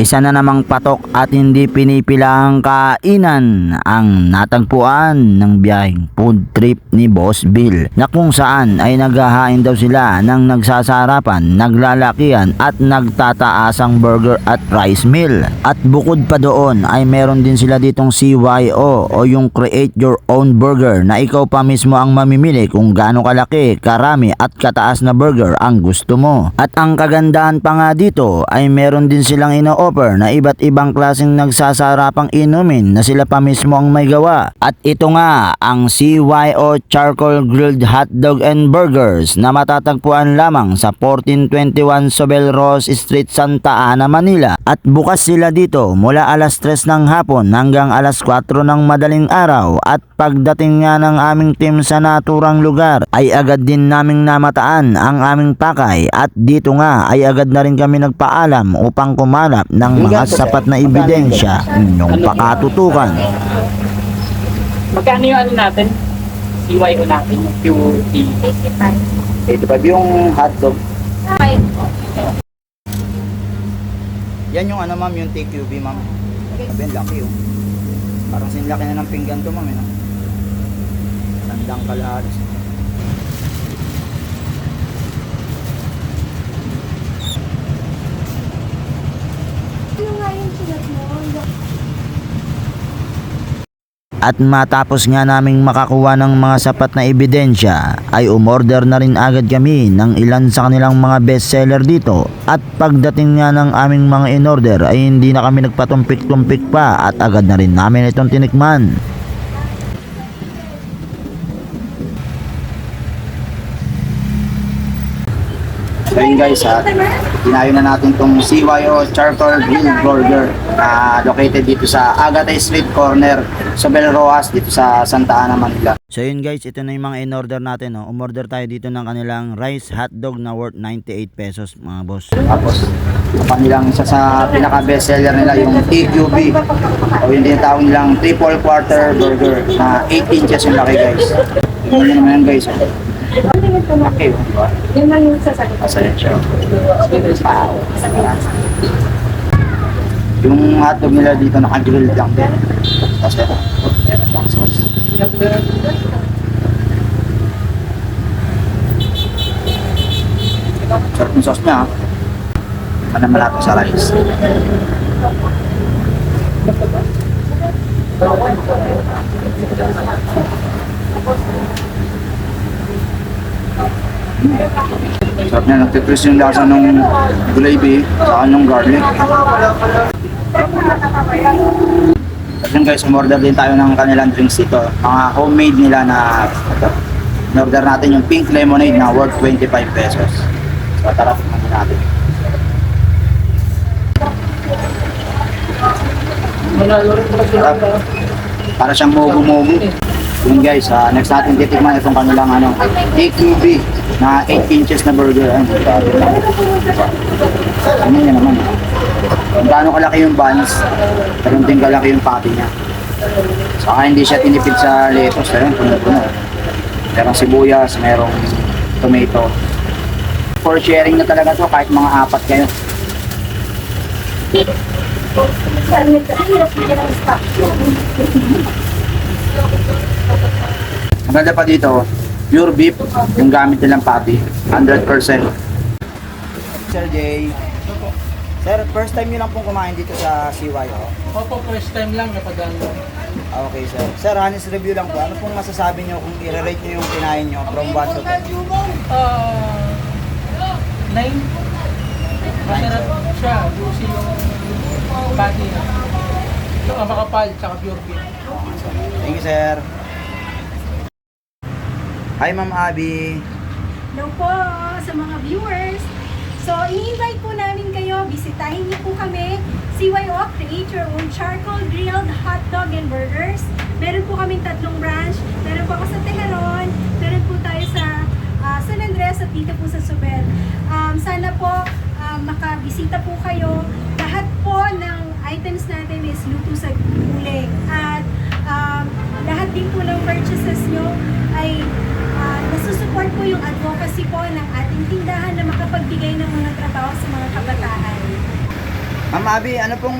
Isa na namang patok at hindi pinipilahang kainan ang natagpuan ng biyaheng food trip ni Boss Bill na kung saan ay naghahain daw sila ng nagsasarapan, naglalakihan at nagtataasang burger at rice meal. At bukod pa doon ay meron din sila ditong CYO o yung create your own burger na ikaw pa mismo ang mamimili kung gaano kalaki, karami at kataas na burger ang gusto mo. At ang kagandahan pa nga dito ay meron din silang ino-offer na iba't ibang klaseng nagsasarapang inumin na sila pa mismo ang may gawa. At ito nga ang CYO Charcoal Grilled Hotdog and Burgers na matatagpuan lamang sa 1421 Sobel Ross Street, Santa Ana, Manila. At bukas sila dito mula alas 3 ng hapon hanggang alas 4 ng madaling araw at pagdating nga ng aming team sa naturang lugar ay agad din naming namataan ang aming pakay at dito nga ay agad na rin kami nagpaalam upang kumalap ng mga sapat na ebidensya inyong pakatutukan. Magkano yung ano natin? CYO natin, yung QT. 85 yung hotdog. Yan yung ano ma'am, yung TQB ma'am. Sabi, ang laki oh. Parang sinlaki na ng pinggan to ma'am. Eh, no? Sandang kalahalis. Ano nga yung sunod mo? At matapos nga naming makakuha ng mga sapat na ebidensya, ay umorder na rin agad kami ng ilan sa kanilang mga bestseller dito. At pagdating nga ng aming mga in-order ay hindi na kami nagpatumpik-tumpik pa at agad na rin namin itong tinikman. So yun guys, ha, dinayo na natin tong CYO Charcoal Grill Burger na located dito sa Agate Street Corner, Sobel Rojas, dito sa Santa Ana, Manila. So yun guys, ito na yung mga in-order natin. No? Umorder tayo dito ng kanilang rice hotdog na worth 98 pesos mga boss. Tapos, ang kanilang isa sa pinaka-best seller nila yung TQB o yung tinatawag nilang triple quarter burger na 8 inches yung laki guys. Tingnan nyo naman yan guys. oh. Oh, di lang yung sasagot. Masaya. Yung hotdog nila dito naka-grill lang din. Tapos ito, meron siyang sauce. Sarap yung sauce niya. Manang malato sa rice. Sarap niya, nagtitwist yung lasa ng gravy sa yung garlic. At yun guys, umorder din tayo ng kanilang drinks dito. Mga homemade nila na ito. In-order natin yung pink lemonade na worth 25 pesos. So tara, tingnan natin. Sarap. Para siyang mogo-mogo. Yun guys, ah, next natin titikman itong kanilang ano, AQB na 8 inches na burger. Grabe lang. Ano naman. Kung gaano kalaki yung buns, ganun din kalaki yung patty niya. Saka hindi siya tinipid sa lettuce. Ayun, puno-puno. Merong sibuyas, merong tomato. For sharing na talaga to kahit mga apat kayo. Ang ganda pa dito, pure beef, yung gamit nilang patty, 100%. Sir Jay. Sir, first time nyo lang pong kumain dito sa CYO? Opo, first time lang kapag ano. Ah, Okay sir. Sir, honest review lang po. Ano pong masasabi nyo kung i-rate nyo yung kinain nyo from 1 to 10? Uh, nine. Masarap siya. Juicy yung patty. Yung makapal, tsaka pure beef. Thank you sir. Hi Ma'am Abby. Hello po sa mga viewers. So, i-invite po namin kayo, bisitahin niyo po kami, CYO Create Your Own Charcoal Grilled Hot Dog and Burgers. Meron po kaming tatlong branch. Meron po ako sa Teheran, meron po tayo sa ah, San Andres at dito po sa Subel. Um, sana po ah, makabisita po kayo. Lahat po ng items natin is luto sa uling. At um, lahat din po ng purchases nyo ay nasusupport po yung advocacy po ng ating tindahan na makapagbigay ng mga trabaho sa mga kabataan. Ma'am Abby, ano pong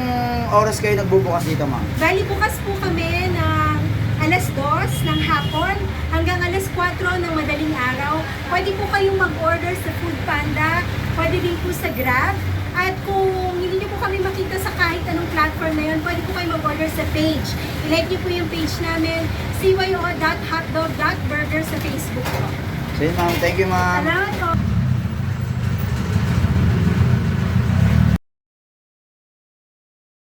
oras kayo nagbubukas dito, ma'am? Bali, bukas po kami ng alas 2 ng hapon hanggang alas 4 ng madaling araw. Pwede po kayong mag-order sa Food Panda, pwede din po sa Grab. At kung kami makita sa kahit anong platform na yun, pwede po kayo mag-order sa page. I-like niyo po yung page namin, cyo.hotdog.burger sa Facebook po. Ma'am. Thank you, ma'am. Salamat po!